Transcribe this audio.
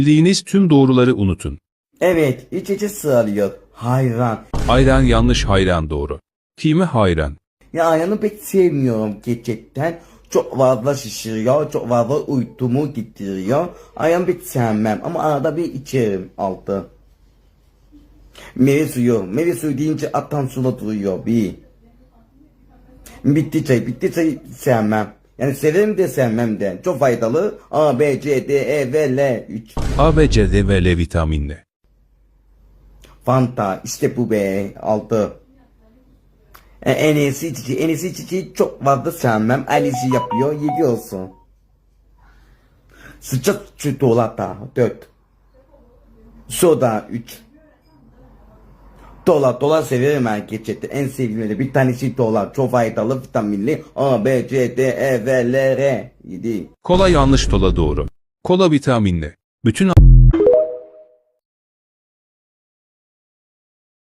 Bildiğiniz tüm doğruları unutun. Evet, iç içe sığarıyor. Hayran. Ayran yanlış hayran doğru. Kime hayran? Ya ayranı pek sevmiyorum gerçekten. Çok fazla şişiriyor, çok fazla uykumu getiriyor. Ayran pek sevmem ama arada bir içerim altı. Meyve suyu, meyve suyu deyince atan sula duruyor bir. Bitti çay, bitti çay sevmem. Yani severim de sevmem de çok faydalı. A, B, C, D, E ve L 3. A, B, C, D ve L vitaminle. Fanta işte bu be 6. E, en iyisi içici. En iyisi içici çok fazla sevmem. Alici yapıyor. 7 olsun. Sıcak çikolata 4. Soda 3. Dolar dolar severim hareket chatte. En sevdiğimleri bir tanesi dolar. Çok faydalı vitaminli. A, B, C, D, E, V, L, R. 7. Kola yanlış dola doğru. Kola vitaminli. Bütün